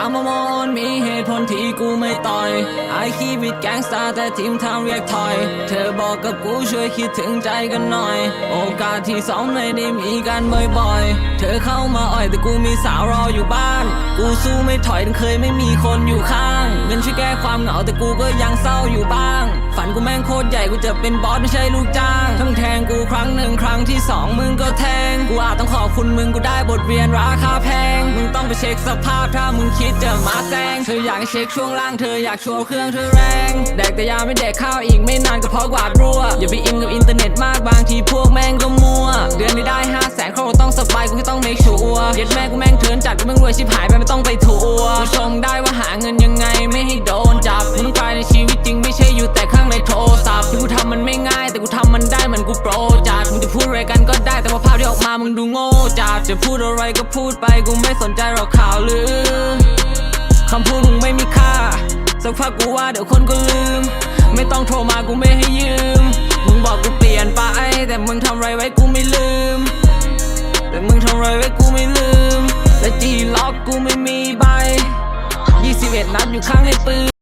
ามามอนมีเหตุผลที่กูไม่ต่อยไอคีบิดแก๊งสตาร์แต่ทีมทางเรียกถอย เธอบอกกับกูช่วยคิดถึงใจกันหน่อย โอกาสที่สองไม่ได้มีกันบ่อยๆ เธอเข้ามาอ่อยแต่กูมีสาวรออยู่บ้าน กูสู้ไม่ถอยถึงเคยไม่มีคนอยู่ข้างเงินช่วยแก้ความเหงาแต่กูก็ยังเศร้าอยู่บ้าง ฝันกูแม่งโคตรใหญ่กูจะเป็นบอสไม่ใช่ลูกจ้างทั้งแทงกูครั้งหนึ่งครั้งที่สองมึงก็แทง กูอาจต้องขอบคุณมึงกูได้บทเรียนราคาแพง มึงต้องไปเช็คสภาพถ้ามึงคิดจะมาแซงเธออยากให้เช็คช่วงล่างเธออยากโชว์เครื่องเธอแรงแดกแต่ยาไม่แดกข้าวอีกไม่นานก็เพราะกวาดรั่วอย่าไปอินกับอินเทอร์เน็ตมากบางทีพวกแม่งก็มัว เดือนนี้ได้ห้าแสนครอบครัวต้องสบายกูแค่ต้อง make sure เย็ดแม่กูแม่งเทินจัดกูแม่งรวยชิบหายไปไม่ต้องไปทัวร์กูชมได้ว่าหาเงินยังไงไม่ให้โดนจับกูต้องกลายในชีวิตจริงไม่ใช่อยู่แต่ข้างในโทรศัพท์ที่กูทำมันไม่ง่าย แต่กูทำมันได้เหมือนกูโปรจัดมึงจะพูดอะไรกันก็ ว่าภาพที่ออกมามึงดูโง่จัดจะพูดอะไรก็พูดไปกูไม่สนใจหรอกข่าวลือคำพูดมึงไม่มีค่า สักพักกูว่าเดี๋ยวคนก็ลืม ไม่ต้องโทรมากูไม่ให้ยืม มึงบอกกูเปลี่ยนไป แต่มึงทำไรไว้กูไม่ลืม แต่มึงทำไรไว้กูไม่ลืม และจีล็อกกูไม่มีใบ 21 นัดอยู่ข้างในปืน